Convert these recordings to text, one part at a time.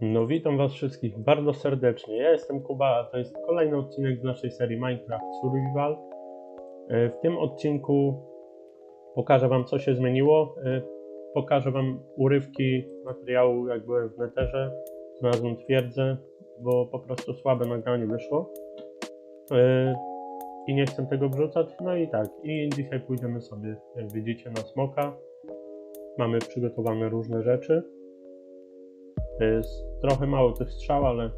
No witam was wszystkich bardzo serdecznie. Ja jestem Kuba, a to jest kolejny odcinek z naszej serii Minecraft Survival. E, W tym odcinku pokażę wam co się zmieniło. E, Pokażę wam urywki materiału jak byłem w neterze. Znalazłem twierdzę, bo po prostu słabe nagranie wyszło. E, I nie chcę tego wrzucać. No i tak, i dzisiaj pójdziemy sobie, jak widzicie, na smoka. Mamy przygotowane różne rzeczy. Jest trochę mało tych strzał, ale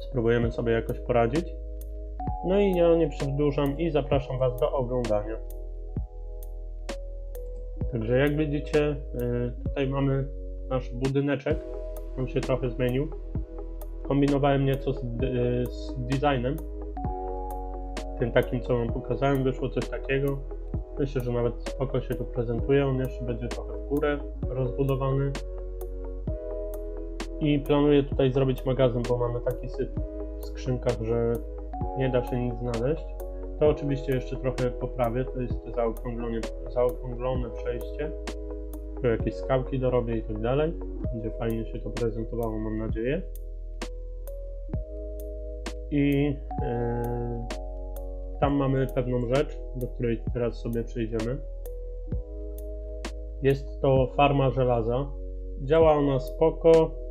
spróbujemy sobie jakoś poradzić. No i ja nie przedłużam i zapraszam Was do oglądania. Także jak widzicie, y, tutaj mamy nasz budyneczek. On się trochę zmienił. Kombinowałem nieco z, y, z designem. Tym takim, co Wam pokazałem, wyszło coś takiego. Myślę, że nawet spoko się tu prezentuje. On jeszcze będzie trochę w górę rozbudowany. I planuję tutaj zrobić magazyn, bo mamy taki syf w skrzynkach, że nie da się nic znaleźć. To oczywiście jeszcze trochę poprawię, to jest zaokrąglone, zaokrąglone przejście. Tu jakieś skałki dorobię i tak dalej. Będzie fajnie się to prezentowało, mam nadzieję. I yy, tam mamy pewną rzecz, do której teraz sobie przejdziemy. Jest to farma żelaza. Działa ona spoko,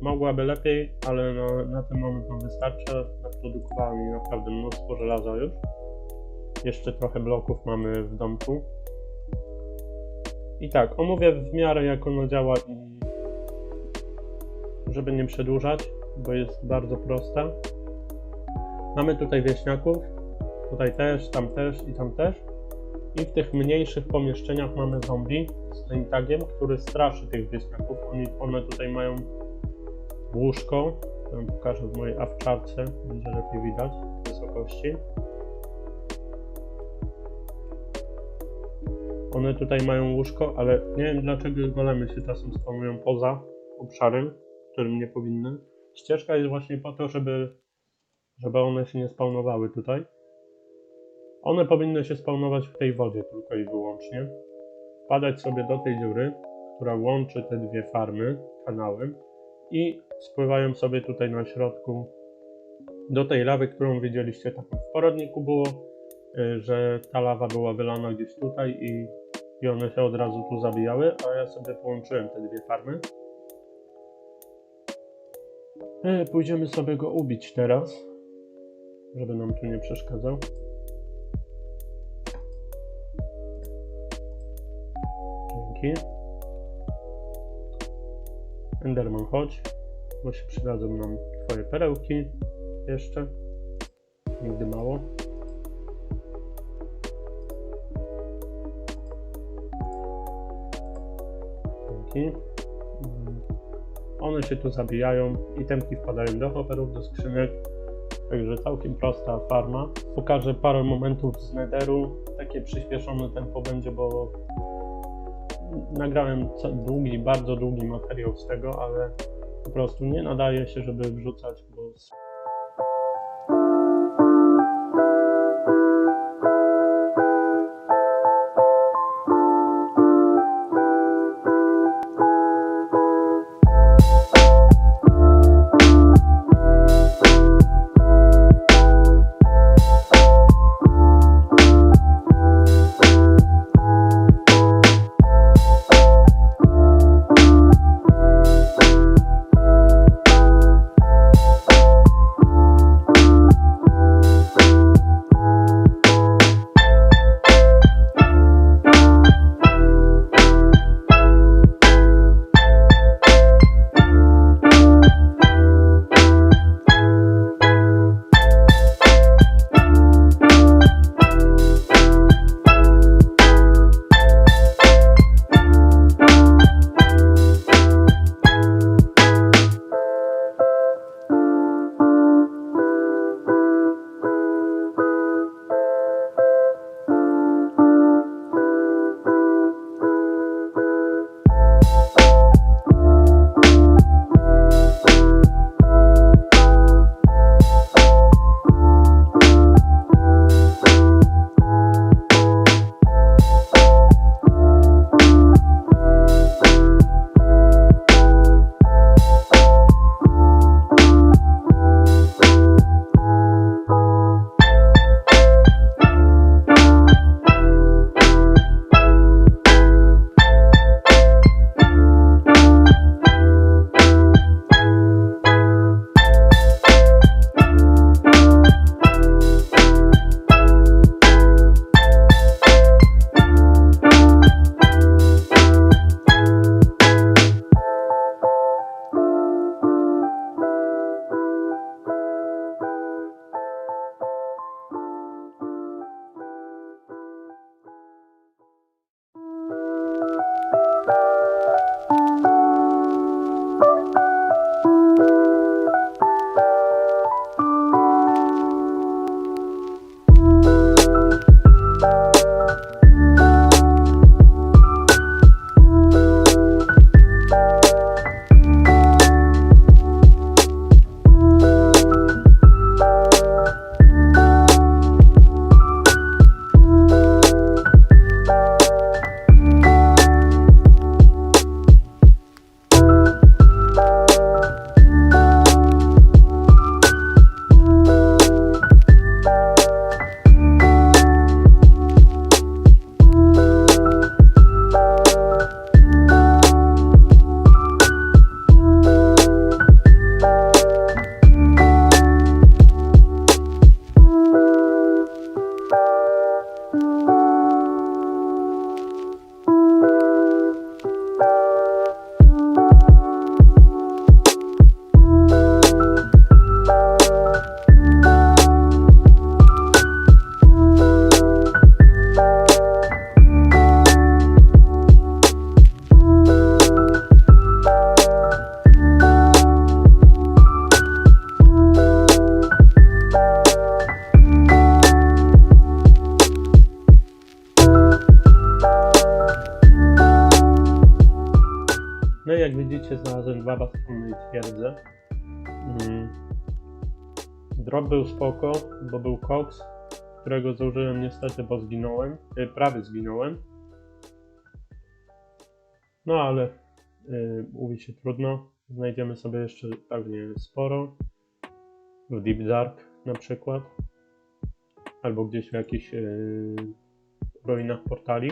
mogłaby lepiej, ale na, na ten moment nam wystarcza. Naprodukowała mi naprawdę mnóstwo żelaza już. Jeszcze trochę bloków mamy w domku. I tak, omówię w miarę jak ona działa i żeby nie przedłużać, bo jest bardzo prosta. Mamy tutaj wieśniaków, tutaj też, tam też i tam też. I w tych mniejszych pomieszczeniach mamy zombie z tym tagiem, który straszy tych wieśniaków. Oni, one tutaj mają łóżko. To wam pokażę w mojej awczarce, będzie lepiej widać wysokości. One tutaj mają łóżko, ale nie wiem dlaczego golemy się czasem spawnują poza obszarem, w którym nie powinny. Ścieżka jest właśnie po to, żeby, żeby one się nie spawnowały tutaj. One powinny się spawnować w tej wodzie tylko i wyłącznie. Wpadać sobie do tej dziury, która łączy te dwie farmy kanałem i spływają sobie tutaj na środku do tej lawy, którą widzieliście tam w poradniku było, y, że ta lawa była wylana gdzieś tutaj i, i one się od razu tu zabijały, a ja sobie połączyłem te dwie farmy. Y, Pójdziemy sobie go ubić teraz, żeby nam tu nie przeszkadzał. Dzięki. Enderman, chodź, bo się przydadzą nam twoje perełki jeszcze. Nigdy mało. Dzięki. One się tu zabijają, itemki wpadają do hopperów, do skrzynek. Także całkiem prosta farma. Pokażę parę momentów z netheru. Takie przyspieszone tempo będzie, bo nagrałem długi, bardzo długi materiał z tego, ale po prostu nie nadaje się, żeby wrzucać, bo s- mianowicie znalazłem dwa bastony i. Mm. Drop był spoko, bo był koks, którego zużyłem niestety, bo zginąłem. y, Prawie zginąłem. No ale y, mówi się trudno. Znajdziemy sobie jeszcze pewnie sporo. W Deep Dark na przykład. Albo gdzieś w jakichś y, ruinach portali.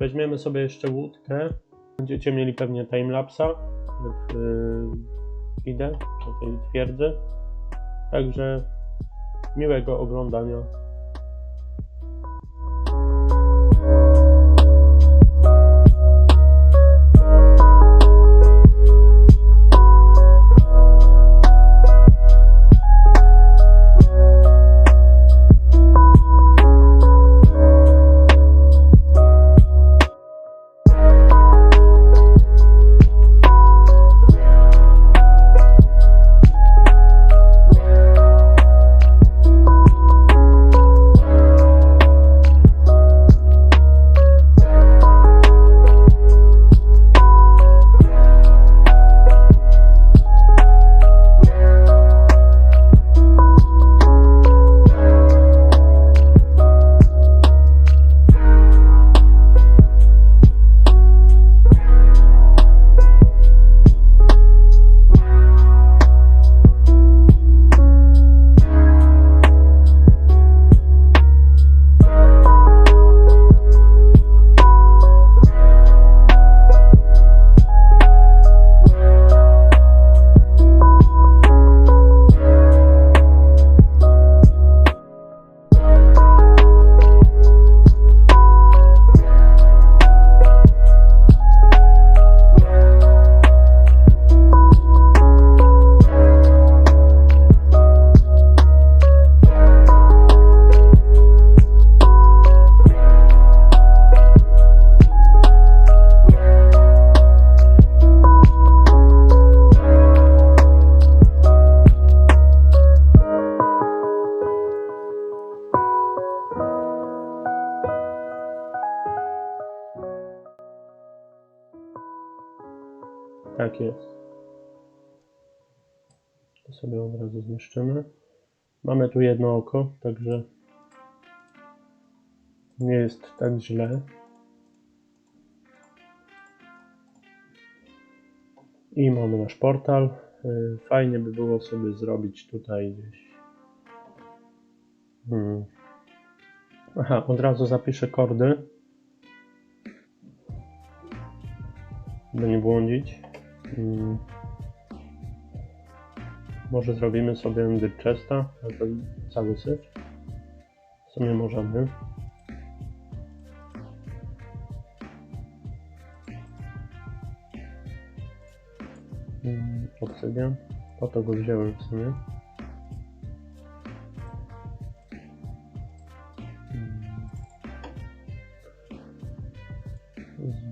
Weźmiemy sobie jeszcze łódkę. Będziecie mieli pewnie timelapsa, jak y, idę do tej twierdzy. Także miłego oglądania. Sobie od razu zniszczymy. Mamy tu jedno oko, także nie jest tak źle. I mamy nasz portal. Y, Fajnie by było sobie zrobić tutaj gdzieś. Hmm. Aha, od razu zapiszę kordy. By nie błądzić. Mm. Może zrobimy sobie Ender Chesta, cały syf. W sumie możemy. Mm, Obsydian. Po to go wziąłem w sumie. Mm.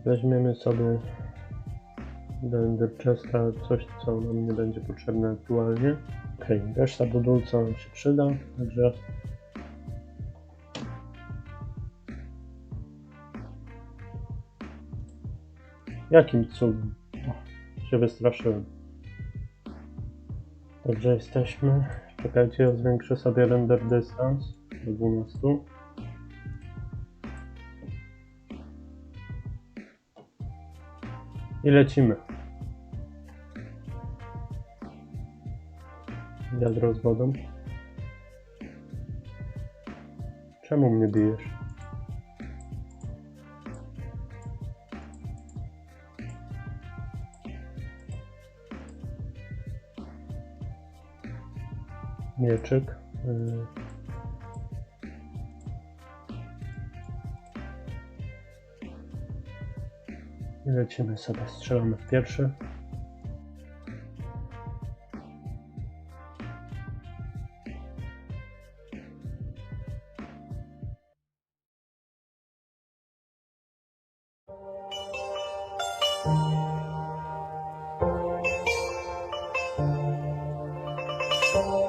Weźmiemy sobie Ender Chesta coś, co nam nie będzie potrzebne aktualnie. Ok, reszta budulca nam się przyda, także jakim cudem? Się wystraszyłem. Także jesteśmy. Czekajcie, ja zwiększę sobie render dystans do 12. I lecimy. Wiadro z wodą. Czemu mnie bijesz? Mieczyk. y, I lecimy sobie, strzelamy w pierwszy. Oh.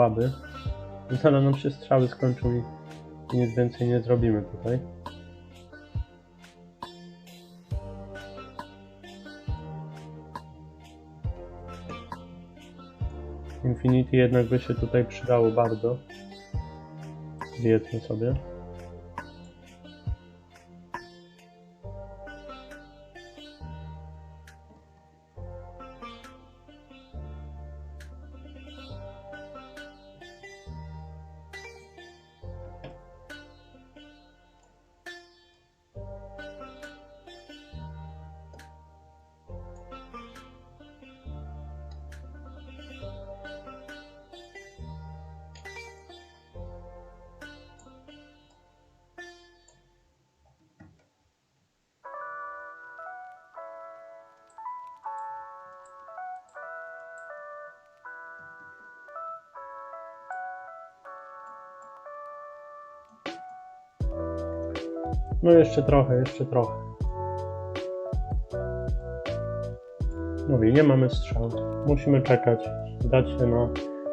Słaby. Zaraz nam się strzały skończą i nic więcej nie zrobimy tutaj. Infinity jednak by się tutaj przydało bardzo. Zjedzmy sobie. No jeszcze trochę, jeszcze trochę. I nie mamy strzału. Musimy czekać, dać się na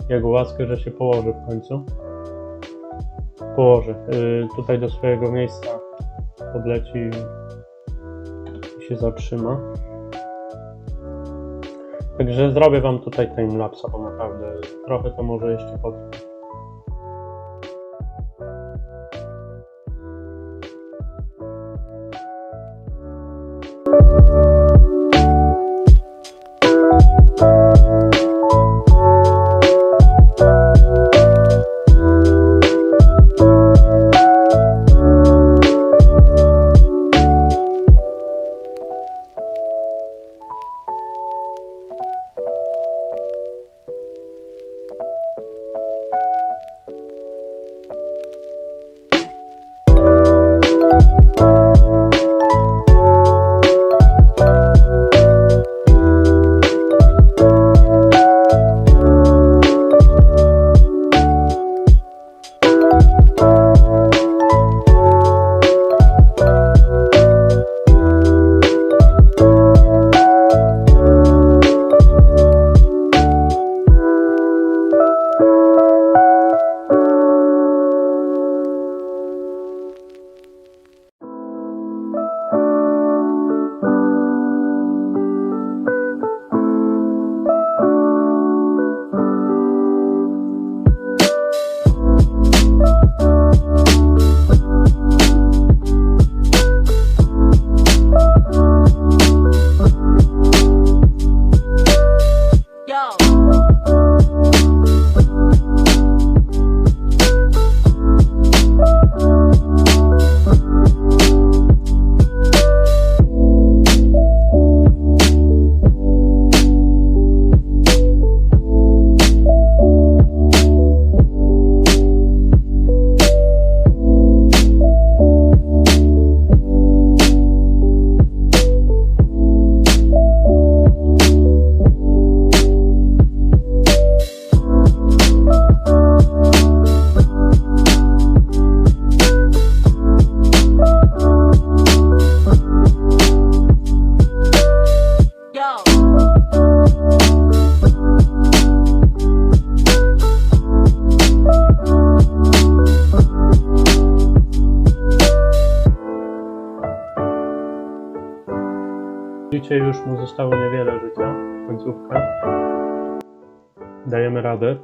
jego łaskę, że się położy w końcu. Położy. Yy, tutaj do swojego miejsca podleci i się zatrzyma. Także zrobię wam tutaj timelapsa, bo naprawdę trochę to może jeszcze potrwać.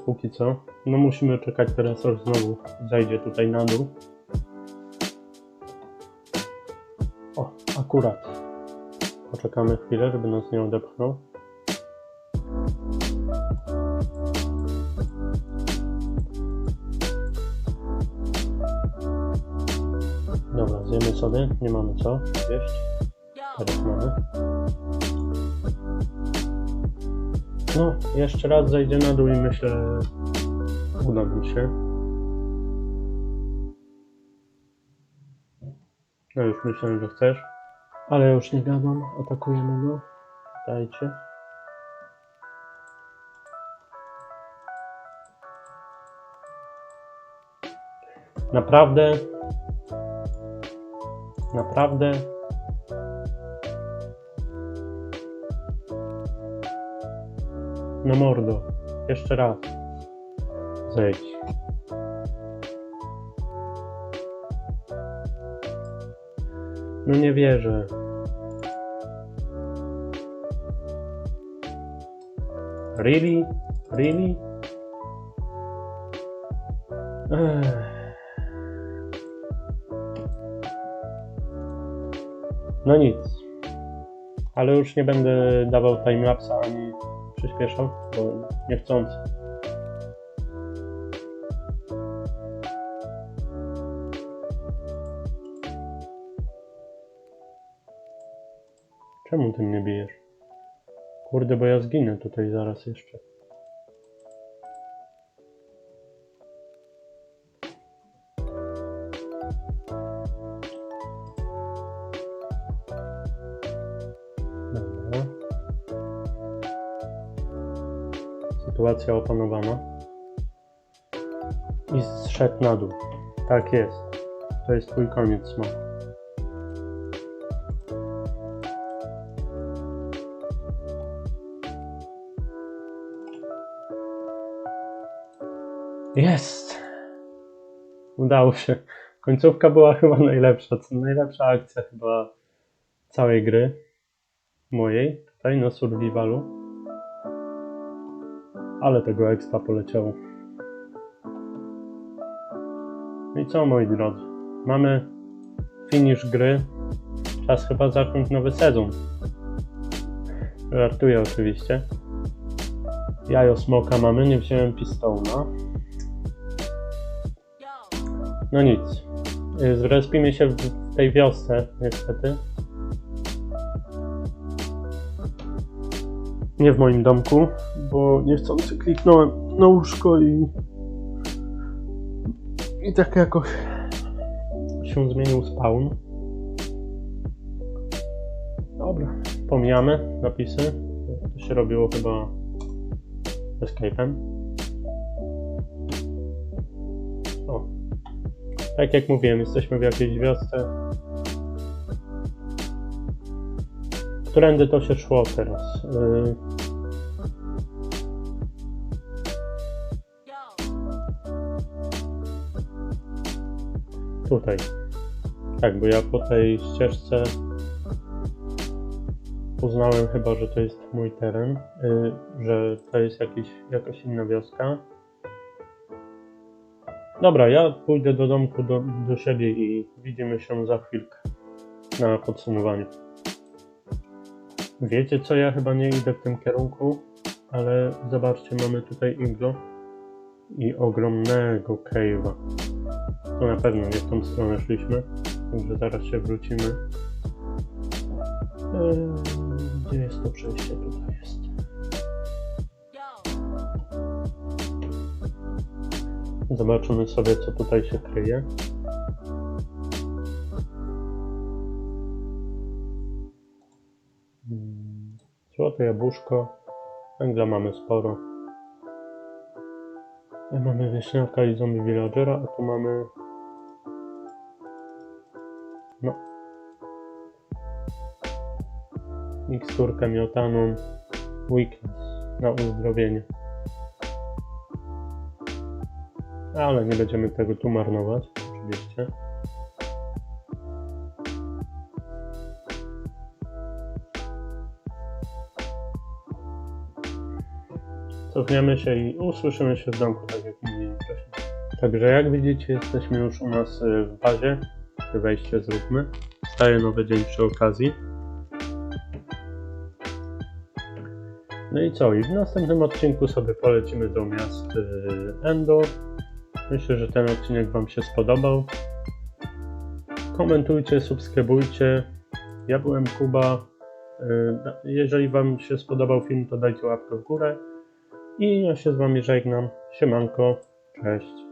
Póki co. No musimy czekać teraz, aż znowu zajdzie tutaj na dół. O, akurat. Poczekamy chwilę, żeby nas nie odepchnął. Dobra, zjemy sobie, nie mamy co jeść. Teraz mamy. No, jeszcze raz zejdzie na dół i myślę, uda mi się. No już myślałem, że chcesz. Ale już nie gadam, atakujemy go. Dajcie. Naprawdę, naprawdę No mordo, jeszcze raz. Zejdź. No nie wierzę. Really? Really? Ech. No nic. Ale już nie będę dawał timelapsa ani przyspieszał, bo niechcący. Czemu ty mnie bijesz? Kurde, bo ja zginę tutaj zaraz jeszcze. Sytuacja opanowana. I zszedł na dół. Tak jest. To jest twój koniec. Jest! Udało się. Końcówka była chyba najlepsza. Najlepsza akcja chyba całej gry. Mojej, tutaj na survivalu. Ale tego expa poleciało. No i co moi drodzy? Mamy finish gry. Czas chyba zacząć nowy sezon. Żartuję oczywiście. Jajo smoka mamy, nie wziąłem pistona. No nic. Y, Zrespimy się w tej wiosce, niestety. Nie w moim domku, bo niechcący kliknąłem na łóżko i... I tak jakoś się zmienił spawn. Dobra, pomijamy napisy. To się robiło chyba escape'em. O, tak jak mówiłem, jesteśmy w jakiejś wiosce. Którędy to się szło teraz? Yo, tutaj. Tak, bo ja po tej ścieżce uznałem chyba, że to jest mój teren, yy, że to jest jakiś, jakaś inna wioska. Dobra, ja pójdę do domku, do, do siebie i widzimy się za chwilkę na podsumowaniu. Wiecie co, ja chyba nie idę w tym kierunku, ale zobaczcie, mamy tutaj iglo i ogromnego cave'a. To na pewno nie w tą stronę szliśmy, także zaraz się wrócimy. Eee, gdzie jest to przejście? Tutaj jest. Zobaczymy sobie, co tutaj się kryje. Złote jabłuszko. Węgla mamy sporo. E, Mamy wieśniaka i zombie villagera, a tu mamy... No. Miksturkę miotaną. Weakness na uzdrowienie. Ale nie będziemy tego tu marnować, oczywiście. Cofniemy się i usłyszymy się w domku, tak jak mówiłem wcześniej. Także jak widzicie, jesteśmy już u nas y, w bazie. Wejście zróbmy. Staje nowy dzień przy okazji. No i co? I w następnym odcinku sobie polecimy do miast y, Endor. Myślę, że ten odcinek Wam się spodobał. Komentujcie, subskrybujcie. Ja byłem Kuba. Y, Jeżeli Wam się spodobał film, to dajcie łapkę w górę. I ja się z Wami żegnam. Siemanko. Cześć.